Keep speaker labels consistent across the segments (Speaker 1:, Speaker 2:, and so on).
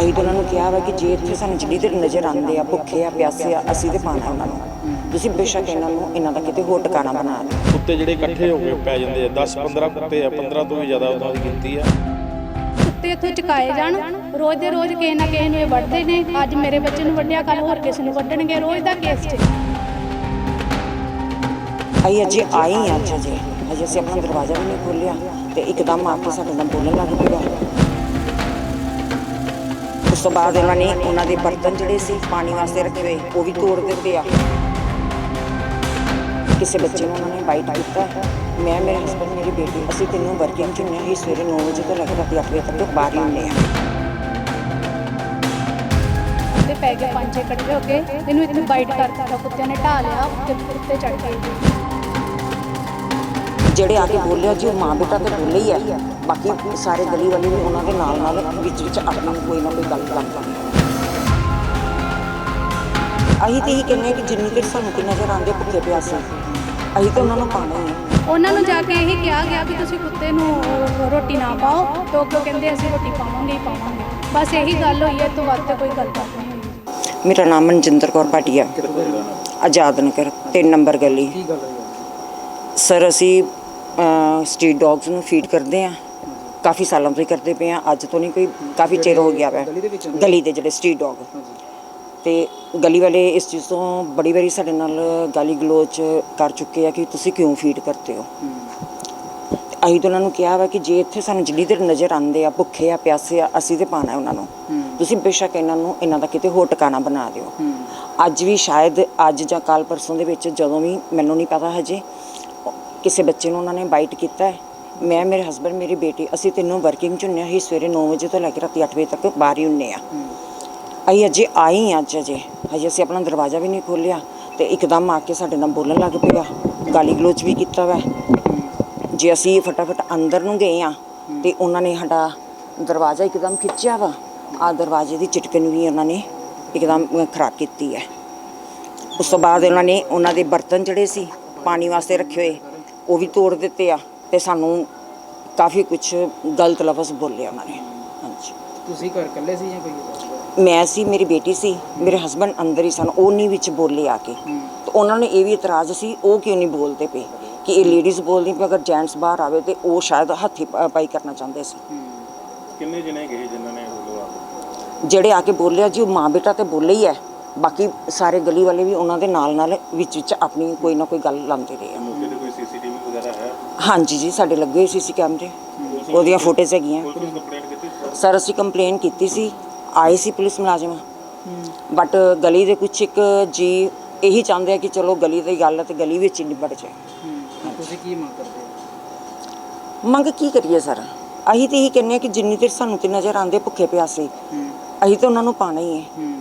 Speaker 1: ਅਸੀਂ ਤਾਂ ਉਹਨਾਂ ਨੂੰ ਕਿਹਾ ਵਾ ਕਿ ਜੇ ਇੱਥੇ ਸਾਨੂੰ ਜਿਹੜੀ ਤੇ ਨਜ਼ਰ ਆਉਂਦੇ ਆ ਭੁੱਖੇ ਆ ਪਿਆਸੇ ਆ ਅਸੀਂ ਤੇ ਪਾਣਾ ਉਹਨਾਂ ਨੂੰ। ਤੁਸੀਂ ਬੇਸ਼ੱਕ ਇਹਨਾਂ ਨੂੰ ਇਹਨਾਂ ਦਾ ਕਿਤੇ ਹੋਰ ਟਿਕਾਣਾ ਬਣਾ ਦਿਓ।
Speaker 2: ਕੁੱਤੇ ਜਿਹੜੇ ਇਕੱਠੇ ਹੋ ਕੇ ਪੈ ਜਾਂਦੇ ਆ 10 15 ਕੁੱਤੇ ਆ 15 ਤੋਂ ਵੀ ਜ਼ਿਆਦਾ ਉਹਨਾਂ ਦੀ ਗਿਣਤੀ ਆ।
Speaker 3: ਕੁੱਤੇ ਇੱਥੋਂ ਚੁਕਾਏ ਜਾਣ ਰੋਜ਼ ਦੇ ਰੋਜ਼ ਕਿਸੇ ਨਾ ਕਿਸੇ ਨੂੰ ਇਹ ਵੱਢਦੇ ਨੇ। ਅੱਜ ਮੇਰੇ ਬੱਚੇ ਨੂੰ ਵੱਢਿਆ ਕੱਲ ਹੋਰ ਕਿਸੇ ਨੂੰ ਵੱਢਣਗੇ ਰੋਜ਼ ਦਾ ਕੇਸ ਚ।
Speaker 1: ਅਸੀਂ ਅਜੇ ਹਾਂ ਅੱਜ ਅਜੇ। ਅਜੇ ਅਸੀਂ ਆਪਣਾ ਦਰਵਾਜ਼ਾ ਵੀ ਨਹੀਂ ਖੋਲ੍ਹਿਆ ਤੇ ਇੱਕਦਮ ਆ ਕੇ ਸਾਡੇ ਨਾਲ ਬੋਲਣ ਲੱਗ ਪਿਆ ਉਸ ਤੋਂ ਬਾਅਦ ਇਹਨਾਂ ਨੇ ਉਹਨਾਂ ਦੇ ਬਰਤਨ ਜਿਹੜੇ ਸੀ, ਪਾਣੀ ਵਾਸਤੇ ਰੱਖੇ ਹੋਏ, ਉਹ ਵੀ ਤੋੜ ਦਿੱਤੇ ਆ। ਕਿਸੇ ਬੱਚੇ ਨੂੰ ਉਹਨਾਂ ਨੇ ਬਾਈਟ ਕੀਤਾ ਮੈਂ, ਮੇਰੇ ਹਸਬੰਦ ਮੇਰੀ ਬੇਟੀ, ਅਸੀਂ ਤਿੰਨੋਂ ਵਰਕਿੰਗ ਚ ਹੁੰਦੇ ਹਾਂ। ਸਵੇਰੇ 9 ਵਜੇ ਤੋਂ ਲੈ ਕੇ ਰਾਤੀ 8 ਵਜੇ ਤੱਕ ਬਾਹਰ ਹੀ ਹੁੰਦੇ ਹਾਂ
Speaker 3: ਤੇ ਪੈ ਗਏ ਪੰਜ ਛੇ ਇਕੱਠੇ ਹੋ ਕੇ, ਇਹਨੂੰ ਇੱਥੇ ਬਾਈਟ ਕਰ ਕੁੱਤਿਆਂ ਨੇ ਢਾ ਲਿਆ ਤੇ ਕੁੱਤੇ ਚੜ ਗਏ।
Speaker 1: ਜਿਹੜੇ ਆ ਕੇ ਬੋਲਿਆ ਜੀ ਉਹ ਮਾਂ ਬੇਟਾ ਤੇ ਬੋਲੇ ਹੀ ਹੈ ਬਾਕੀ ਸਾਰੇ ਗਲੀ ਵਾਲੇ ਵੀ ਉਹਨਾਂ ਦੇ ਨਾਲ ਨਾਲ ਵਿੱਚ ਵਿੱਚ ਆਪਣੀ ਕੋਈ ਨਾ ਕੋਈ ਗੱਲ ਕਰਦੇ ਅਸੀਂ ਤੇ ਹਾਂ ਕਿ ਜਿੰਨੀ ਦੇਰ ਸਾਨੂੰ ਕਿ ਨਜ਼ਰ ਆਉਂਦੇ ਭੁੱਖੇ ਪਿਆਸੇ ਅਸੀਂ ਤੇ ਉਹਨਾਂ ਨੂੰ ਪਾਣਾ ਹੀ ਹੈ
Speaker 3: ਉਹਨਾਂ ਨੂੰ ਜਾ ਕੇ ਇਹੀ ਕਿਹਾ ਗਿਆ ਵੀ ਤੁਸੀਂ ਕੁੱਤੇ ਨੂੰ ਰੋਟੀ ਨਾ ਪਾਓ। ਤੇ ਅੱਗੋਂ ਕਹਿੰਦੇ ਅਸੀਂ ਰੋਟੀ ਪਾਵਾਂਗੇ ਹੀ ਪਾਵਾਂਗੇ। ਬਸ ਇਹੀ ਗੱਲ ਹੋਈ ਹੈ ਤੋਂ ਵੱਧ ਤੇ ਕੋਈ ਗੱਲਬਾਤ ਨਹੀਂ
Speaker 1: ਮੇਰਾ ਨਾਮ ਮਨਜਿੰਦਰ ਕੌਰ ਭਾਟੀਆ। ਆਜ਼ਾਦ ਨਗਰ 3 ਨੰਬਰ ਗਲੀ।
Speaker 4: ਕੀ ਗੱਲ
Speaker 1: ਸਰ ਅਸੀਂ ਸਟਰੀਟ ਡੌਗਸ ਨੂੰ ਫੀਡ ਕਰਦੇ ਆ ਕਾਫੀ ਸਾਲਾਂ ਤੋਂ ਹੀ ਕਰਦੇ ਪਏ ਆ ਅੱਜ ਤੋਂ ਨਹੀਂ ਕੋਈ ਕਾਫੀ ਚਿਰ ਹੋ ਗਿਆ ਵੈ।
Speaker 4: ਗਲੀ ਦੇ
Speaker 1: ਜਿਹੜੇ ਸਟਰੀਟ ਡੌਗ ਤੇ ਗਲੀ ਵਾਲੇ ਇਸ ਚੀਜ਼ ਤੋਂ ਬੜੀ ਵਾਰੀ ਸਾਡੇ ਨਾਲ ਗਾਲੀ ਗਲੋਚ ਕਰ ਚੁੱਕੇ ਆ ਕਿ ਤੁਸੀਂ ਕਿਉਂ ਫੀਡ ਕਰਦੇ ਹੋ? ਅਸੀਂ ਤਾਂ ਉਹਨਾਂ ਨੂੰ ਕਿਹਾ ਵਾ ਕਿ ਜੇ ਇੱਥੇ ਸਾਨੂੰ ਜਿੰਨੀ ਦੇਰ ਨਜ਼ਰ ਆਉਂਦੇ ਆ ਭੁੱਖੇ ਆ ਪਿਆਸੇ ਆ ਅਸੀਂ ਤੇ ਪਾਣਾ ਉਹਨਾਂ ਨੂੰ। ਤੁਸੀਂ ਬੇਸ਼ੱਕ ਇਹਨਾਂ ਨੂੰ ਇਹਨਾਂ ਦਾ ਕਿਤੇ ਹੋਰ ਟਿਕਾਣਾ ਬਣਾ ਦਿਓ। ਅੱਜ ਵੀ ਸ਼ਾਇਦ ਅੱਜ ਜਾਂ ਕੱਲ ਪਰਸੋਂ ਦੇ ਵਿੱਚ ਜਦੋਂ ਵੀ ਮੈਨੂੰ ਨਹੀਂ ਪਤਾ ਹਜੇ ਕਿਸੇ ਬੱਚੇ ਨੂੰ ਉਹਨਾਂ ਨੇ ਬਾਈਟ ਕੀਤਾ ਹੈ। ਮੈਂ ਮੇਰੇ ਹਸਬੰਡ ਮੇਰੀ ਬੇਟੀ ਅਸੀਂ ਤਿੰਨੋਂ ਵਰਕਿੰਗ ਚ ਹੁੰਦੇ ਹਾਂ ਅਸੀਂ ਸਵੇਰੇ 9 ਵਜੇ ਤੋਂ ਲੈ ਕੇ ਰਾਤੀ 8 ਵਜੇ ਤੱਕ ਬਾਹਰ ਹੀ ਹੁੰਦੇ ਆ। ਅਸੀਂ ਅਜੇ ਆਏ ਹਾਂ ਅੱਜ ਅਜੇ। ਹਜੇ ਅਸੀਂ ਆਪਣਾ ਦਰਵਾਜ਼ਾ ਵੀ ਨਹੀਂ ਖੋਲ੍ਹਿਆ ਤੇ ਇੱਕਦਮ ਆ ਕੇ ਸਾਡੇ ਨਾਲ ਬੋਲਣ ਲੱਗ ਪਿਆ। ਗਾਲੀ ਗਲੋਚ ਵੀ ਕੀਤਾ ਵਾ। ਜੇ ਅਸੀਂ ਫਟਾਫਟ ਅੰਦਰ ਨੂੰ ਗਏ ਆ ਤੇ ਉਹਨਾਂ ਨੇ ਸਾਡਾ ਦਰਵਾਜ਼ਾ ਇੱਕਦਮ ਖਿੱਚਿਆ ਵਾ। ਆ ਦਰਵਾਜ਼ੇ ਦੀ ਚਿਟਕਣ ਵੀ ਉਹਨਾਂ ਨੇ ਇੱਕਦਮ ਅ, ਖਰਾਬ ਕੀਤੀ ਹੈ। ਉਸ ਤੋਂ ਬਾਅਦ ਉਹਨਾਂ ਨੇ ਉਹਨਾਂ ਦੇ ਬਰਤਨ ਜਿਹੜੇ ਸੀ ਪਾਣੀ ਵਾਸਤੇ ਰੱਖੇ ਹੋਏ ਉਹ ਵੀ ਤੋੜ ਦਿੱਤੇ ਆ ਤੇ ਸਾਨੂੰ ਕਾਫੀ ਕੁਝ ਗਲਤ ਲਫ਼ਜ਼ ਬੋਲੇ ਉਹਨਾਂ ਨੇ। ਹਾਂਜੀ।
Speaker 4: ਤੁਸੀਂ ਘਰ ਇਕੱਲੇ ਸੀ ਜਾਂ ਕੋਈ ਹੋਰ?
Speaker 1: ਮੈਂ ਸੀ ਮੇਰੀ ਬੇਟੀ ਸੀ ਮੇਰੇ ਹਸਬੰਡ ਅੰਦਰ ਹੀ ਸਨ ਉਹ ਨਹੀਂ ਵਿੱਚ ਬੋਲੇ ਆ ਕੇ। ਤੇ ਉਹਨਾਂ ਨੇ ਇਹ ਵੀ ਇਤਰਾਜ਼ ਸੀ ਉਹ ਕਿਉਂ ਨਹੀਂ ਬੋਲਦੇ ਪਏ ਕਿ ਇਹ ਲੇਡੀਜ਼ ਬੋਲਦੀ ਪਈ ਅਗਰ ਜੈਂਟਸ ਬਾਹਰ ਆਵੇ ਤੇ ਉਹ ਸ਼ਾਇਦ ਹੱਥੀ ਪ- ਪਾਈ ਕਰਨਾ ਚਾਹੁੰਦੇ ਸੀ।
Speaker 4: ਹੂੰ।
Speaker 2: ਕਿੰਨੇ ਜਣੇ ਗਏ ਜਿਨ੍ਹਾਂ ਨੇ ਉਹ ਆ
Speaker 1: ਜਿਹੜੇ ਆ ਕੇ ਬੋਲਿਆ ਜੀ ਉਹ ਮਾਂ ਬੇਟਾ ਤੇ ਬੋਲੇ ਹੀ ਹੈ। ਬਾਕੀ ਸਾਰੇ ਗਲੀ ਵਾਲੇ ਵੀ ਉਹਨਾਂ ਦੇ ਨਾਲ ਨਾਲ ਵਿੱਚ ਵਿੱਚ ਆਪਣੀ ਕੋਈ ਨਾ ਕੋਈ ਗੱਲ ਲਾਉਂਦੇ ਰਹੇ ਆ
Speaker 2: ਮੌਕੇ ਤੇ ਕੋਈ ਸੀਸੀਟੀਵੀ ਵਗੈਰਾ ਹੈ
Speaker 1: ਹਾਂਜੀ ਜੀ ਸਾਡੇ ਲੱਗੇ ਹੋਏ ਸੀਸੀ ਕੈਮਰੇ। ਉਹਦੀਆਂ ਫੁਟੇਜ ਹੈਗੀਆਂ। ਸਰ ਅਸੀਂ ਕੰਪਲੇਨ ਕੀਤੀ ਸੀ। ਆਏ ਸੀ ਪੁਲਿਸ ਮੁਲਾਜ਼ਮ। ਬਟ ਗਲੀ ਦੇ ਕੁਛ ਇੱਕ ਜੀ ਇਹੀ ਚਾਹੁੰਦੇ ਆ ਕਿ ਚਲੋ ਗਲੀ ਦੀ ਗੱਲ ਹੈ ਤੇ ਗਲੀ ਵਿੱਚ ਹੀ ਨਿਬੜ ਜਾਏ।
Speaker 4: ਤੁਸੀਂ ਕੀ ਮੰਗ ਕਰਦੇ
Speaker 1: ਮੰਗ ਕੀ ਕਰੀਏ ਸਰ ਅਸੀਂ ਤੇ ਇਹੀ ਕਹਿੰਦੇ ਆ ਕਿ ਜਿੰਨੀ ਦੇਰ ਸਾਨੂੰ ਤੇ ਨਜ਼ਰ ਆਉਂਦੇ ਭੁੱਖੇ ਪਿਆਸੇ ਅਸੀਂ ਤਾਂ ਉਹਨਾਂ ਨੂੰ ਪਾਣਾ ਹੈ। ਹੂੰ।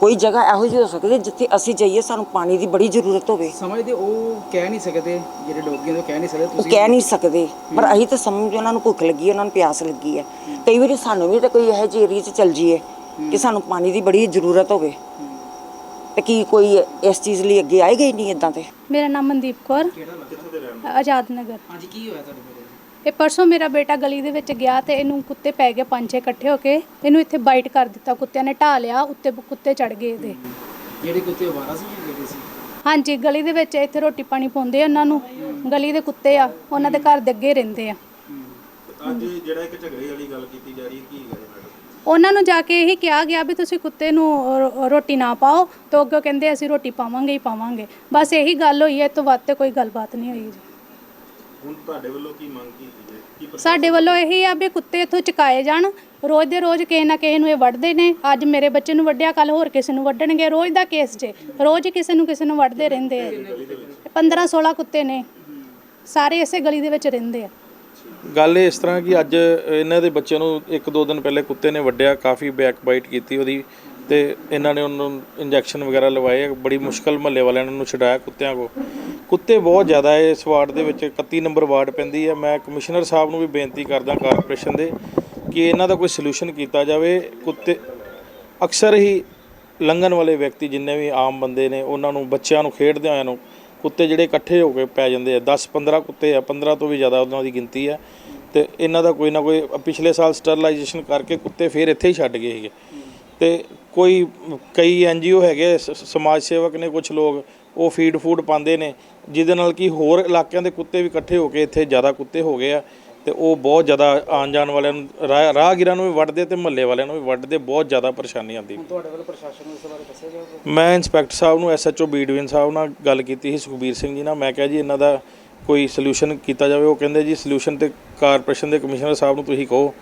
Speaker 1: ਕੋਈ ਜਗ੍ਹਾ ਇਹੋ ਜਿਹੀ ਹੋ ਸਕਦੀ ਹੈ ਜਿੱਥੇ ਅਸੀਂ ਜਾਈਏ ਸਾਨੂੰ ਪਾਣੀ ਦੀ ਬੜੀ ਜ਼ਰੂਰਤ ਹੋਵੇ।
Speaker 4: ਸਮਝਦੇ ਉਹ ਕਹਿ ਨਹੀਂ ਸਕਦੇ ਜਿਹੜੇ ਡੋਗੀਆਂ ਤੋਂ ਕਹਿ ਨਹੀਂ ਸਕਦੇ
Speaker 1: ਉਹ
Speaker 4: ਤੁਸੀਂ
Speaker 1: ਕਹਿ ਨਹੀਂ ਸਕਦੇ ਪਰ ਅਸੀਂ ਤਾਂ ਸਮਝ ਉਹਨਾਂ ਨੂੰ ਭੁੱਖ ਲੱਗੀ ਹੈ ਉਹਨਾਂ ਨੂੰ ਪਿਆਸ ਲੱਗੀ ਹੈ। ਕਈ ਵਾਰੀ ਸਾਨੂੰ ਵੀ ਤਾਂ ਕੋਈ ਇਹੋ ਜਿਹੀ ਏਰੀਆ 'ਚ ਚੱਲ ਜਾਈਏ ਕਿ ਸਾਨੂੰ ਪਾਣੀ ਦੀ ਬੜੀ ਜ਼ਰੂਰਤ ਹੋਵੇ। ਤੇ ਕੀ ਕੋਈ ਇਸ ਚੀਜ਼ ਲਈ ਅੱਗੇ ਆਏਗਾ ਹੀ ਨਹੀਂ ਇਦਾਂ ਤੇ?
Speaker 3: ਮੇਰਾ ਨਾਮ ਮਨਦੀਪ ਕੌਰ
Speaker 4: ਕਿਹੜਾ ਲੱਗਦਾ
Speaker 3: ਆਜ਼ਾਦ ਨਗਰ।
Speaker 4: ਹਾਂਜੀ ਕੀ ਹੋਇਆ ਤੁਹਾਡੇ ਮੇਰੇ
Speaker 3: ਇਹ ਪਰਸੋਂ ਮੇਰਾ ਬੇਟਾ ਗਲੀ ਦੇ ਵਿੱਚ ਗਿਆ ਤੇ ਇਹਨੂੰ ਕੁੱਤੇ ਪੈ ਗਏ ਪੰਜ ਛੇ ਇਕੱਠੇ ਹੋ ਕੇ। ਇਹਨੂੰ ਇੱਥੇ ਬਾਈਟ ਕਰ ਦਿੱਤਾ ਕੁੱਤਿਆਂ ਨੇ ਢਾ ਲਿਆ ਉੱਤੇ ਕੁੱਤੇ ਚੜ ਗਏ ਇਹਦੇ।
Speaker 4: ਜਿਹੜੇ ਕੁੱਤੇ ਵਾਰਾ ਸੀ ਜਿਹੜੇ ਸੀ?
Speaker 3: ਹਾਂਜੀ ਗਲੀ ਦੇ ਵਿੱਚ ਇੱਥੇ ਰੋਟੀ ਪਾਣੀ ਪਾਉਂਦੇ ਆ ਉਹਨਾਂ ਨੂੰ। ਗਲੀ ਦੇ ਕੁੱਤੇ ਆ ਉਹਨਾਂ ਦੇ ਘਰ ਦੇ ਅੱਗੇ ਰਹਿੰਦੇ ਆ।
Speaker 2: ਅੱਜ ਜਿਹੜਾ ਇੱਕ ਝਗੜੇ ਵਾਲੀ ਗੱਲ ਕੀਤੀ ਜਾ ਰਹੀ ਹੈ ਕੀ ਹੈ ਮੈਡਮ?
Speaker 3: ਉਹਨਾਂ ਨੂੰ ਜਾ ਕੇ ਇਹੀ ਕਿਹਾ ਗਿਆ ਵੀ ਤੁਸੀਂ ਕੁੱਤੇ ਨੂੰ ਰੋ- ਰੋਟੀ ਨਾ ਪਾਓ ਤੇ ਅੱਗੋਂ ਕਹਿੰਦੇ ਅਸੀਂ ਰੋਟੀ ਪਾਵਾਂਗੇ ਹੀ ਪਾਵਾਂਗੇ। ਬਸ ਇਹੀ ਗੱਲ ਹੋਈ ਹੈ ਇਹ ਤੋਂ ਵੱਧ ਤੇ ਕੋਈ ਗੱਲਬਾਤ ਨਹੀਂ ਹੋਈ ਜੀ।
Speaker 2: ਹੁਣ ਤੁਹਾਡੇ ਵੱਲੋਂ ਕੀ ਮੰਗ ਕੀਤੀ ਹੈ ਕੀ ਪ੍ਰਸ਼ਾਸਨ
Speaker 3: ਸਾਡੇ ਵੱਲੋਂ ਇਹੀ ਆ ਵੀ ਕੁੱਤੇ ਇੱਥੋਂ ਚੁਕਾਏ ਜਾਣ। ਰੋਜ਼ ਦੇ ਰੋਜ਼ ਕਿਸੇ ਨਾ ਕਿਸੇ ਨੂੰ ਇਹ ਵੱਢਦੇ ਨੇ। ਅੱਜ ਮੇਰੇ ਬੱਚੇ ਨੂੰ ਵੱਢਿਆ ਕੱਲ ਹੋਰ ਕਿਸੇ ਨੂੰ ਵੱਢਣਗੇ। ਰੋਜ਼ ਦਾ ਕੇਸ ਜੇ। ਰੋਜ਼ ਹੀ ਕਿਸੇ ਨੂੰ ਕਿਸੇ ਨੂੰ ਵੱਢਦੇ ਰਹਿੰਦੇ ਆ। 15 16 ਕੁੱਤੇ ਨੇ। ਸਾਰੇ ਇਸੇ ਗਲੀ ਦੇ ਵਿੱਚ ਰਹਿੰਦੇ ਆ।
Speaker 2: ਗੱਲ ਇਸ ਤਰ੍ਹਾਂ ਕਿ ਅੱਜ ਇਹਨਾਂ ਦੇ ਬੱਚਿਆਂ ਨੂੰ ਇੱਕ ਦੋ ਦਿਨ ਪਹਿਲੇ ਕੁੱਤੇ ਨੇ ਵੱਢਿਆ ਕਾਫੀ ਬੈਕ ਬਾਈਟ ਕੀਤੀ ਉਹਦੀ ਤੇ ਇਹਨਾਂ ਨੇ ਉਹਨੂੰ ਇੰਜੈਕਸ਼ਨ ਵਗੈਰਾ ਲਵਾਏ। ਬੜੀ ਮੁਸ਼ਕਲ ਮਹੱਲੇ ਵਾਲਿਆਂ ਨੇ ਉਹਨੂੰ ਛਡਾਇਆ ਕੁੱਤਿਆਂ ਕੋ। ਕੁੱਤੇ ਬਹੁਤ ਜ਼ਿਆਦਾ ਹੈ। ਇਸ ਵਾਰਡ ਦੇ ਵਿੱਚ 31 ਨੰਬਰ ਵਾਰਡ ਪੈਂਦੀ ਹੈ। ਮੈਂ ਕਮਿਸ਼ਨਰ ਸਾਹਿਬ ਨੂੰ ਵੀ ਬੇਨਤੀ ਕਰਦਾ ਕਾਰਪੋਰੇਸ਼ਨ ਦੇ ਕਿ ਇਹਨਾਂ ਦਾ ਕੋਈ ਸੋਲੂਸ਼ਨ ਕੀਤਾ ਜਾਵੇ। ਕੁੱਤੇ ਅਕਸਰ ਹੀ ਲੰਘਣ ਵਾਲੇ ਵਿਅਕਤੀ ਜਿੰਨੇ ਵੀ ਆਮ ਬੰਦੇ ਨੇ, ਉਹਨਾਂ ਨੂੰ, ਬੱਚਿਆਂ ਨੂੰ ਖੇਡਦੇ ਹੋਇਆਂ ਨੂੰ ਕੁੱਤੇ ਜਿਹੜੇ ਇਕੱਠੇ ਹੋ ਕੇ ਪੈ ਜਾਂਦੇ ਆ। 10 15 ਕੁੱਤੇ ਆ 15 ਤੋਂ ਵੀ ਜ਼ਿਆਦਾ ਉਹਨਾਂ ਦੀ ਗਿਣਤੀ ਹੈ ਤੇ ਇਹਨਾਂ ਦਾ ਕੋਈ ਨਾ ਕੋਈ ਪਿਛਲੇ ਸਾਲ ਸਟਰਲਾਈਜੇਸ਼ਨ ਕਰਕੇ ਕੁੱਤੇ ਫੇਰ ਇੱਥੇ ਹੀ ਛੱਡ ਗਏ ਸੀਗੇ। ਤੇ ਕੋਈ ਕਈ ਐਨਜੀਓ ਹੈਗੇ ਸ- ਸਮਾਜ ਸੇਵਕ ਨੇ ਕੁਝ ਲੋਕ ਉਹ ਫੀਡ ਫੂਡ ਪਾਉਂਦੇ ਨੇ ਜਿਹਦੇ ਨਾਲ ਕਿ ਹੋਰ ਇਲਾਕਿਆਂ ਦੇ ਕੁੱਤੇ ਵੀ ਇਕੱਠੇ ਹੋ ਕੇ ਇੱਥੇ ਜ਼ਿਆਦਾ ਕੁੱਤੇ ਹੋ ਗਏ ਆ ਤੇ ਉਹ ਬਹੁਤ ਜ਼ਿਆਦਾ ਆਉਣ ਜਾਣ ਵਾਲਿਆਂ ਨੂੰ ਰਾਹ- ਰਾਹਗੀਰਾਂ ਨੂੰ ਵੀ ਵੱਢਦੇ ਤੇ ਮਹੱਲੇ ਵਾਲਿਆਂ ਨੂੰ ਵੀ ਵੱਢਦੇ ਬਹੁਤ ਜ਼ਿਆਦਾ ਪਰੇਸ਼ਾਨੀ ਆਉਂਦੀ।
Speaker 4: ਤੁਹਾਡੇ ਵੱਲੋਂ ਪ੍ਰਸ਼ਾਸਨ ਨੂੰ ਇਸ ਬਾਰੇ ਦੱਸਿਆ ਜਾਊਗਾ
Speaker 2: ਮੈਂ ਇੰਸਪੈਕਟਰ ਸਾਹਿਬ ਨੂੰ ਐਸਐਚਓ ਬੀਡਵਿਨ ਸਾਹਿਬ ਨਾਲ ਗੱਲ ਕੀਤੀ ਸੀ ਸੁਖਬੀਰ ਸਿੰਘ ਜੀ ਨਾਲ ਮੈਂ ਕਿਹਾ ਜੀ ਇਹਨਾਂ ਦਾ ਕੋਈ ਸੋਲੂਸ਼ਨ ਕੀਤਾ ਜਾਵੇ ਉਹ ਕਹਿੰਦੇ ਜੀ ਸੋਲੂਸ਼ਨ ਤੇ ਕਾਰਪੋਰੇਸ਼ਨ ਦੇ ਕਮਿਸ਼ਨਰ ਸਾਹਿਬ ਨੂੰ ਤੁਸੀਂ ਕਹੋ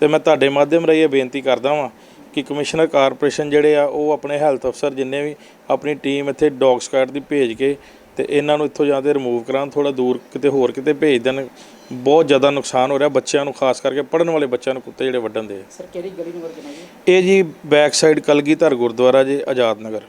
Speaker 2: ਤੇ ਮੈਂ ਤੁਹਾਡੇ ਮਾਧਿਅਮ ਰਾਹੀਂ ਇਹ ਬੇਨਤੀ ਕਰਦਾ ਵਾਂ ਕਿ ਕਮਿਸ਼ਨਰ ਕਾਰਪੋਰੇਸ਼ਨ ਜਿਹੜੇ ਆ ਉਹ ਆਪਣੇ ਹੈਲਥ ਅਫਸਰ ਜਿੰਨੇ ਵੀ ਆਪਣੀ ਟੀਮ ਇੱਥੇ ਡੌਗ ਸਕਾਡ ਦੀ ਭੇਜ ਕੇ ਤੇ ਇਹਨਾਂ ਨੂੰ ਇੱਥੋਂ ਜਾਂ ਤੇ ਰਿਮੂਵ ਕਰਾਂ ਥੋੜਾ ਦੂਰ ਕਿਤੇ ਹੋਰ ਕਿਤੇ ਭੇਜ ਦੇਣ ਬਹੁਤ ਜ਼ਿਆਦਾ ਨੁਕਸਾਨ ਹੋ ਰਿਹਾ ਬੱਚਿਆਂ ਨੂੰ ਖਾਸ ਕਰਕੇ ਪੜਨ ਵਾਲੇ ਬੱਚਿਆਂ ਨੂੰ ਕੁੱਤੇ ਜਿਹੜੇ ਵੱਢਣ ਦੇ।
Speaker 4: ਸਰ ਕਿਹੜੀ ਗਲੀ ਨੰਬਰ ਕਿੰਨਾ ਜੀ?
Speaker 2: ਇਹ ਜੀ ਬੈਕ ਸਾਈਡ ਕਲਗੀਧਰ ਗੁਰਦੁਆਰਾ ਜੀ ਆਜ਼ਾਦ ਨਗਰ।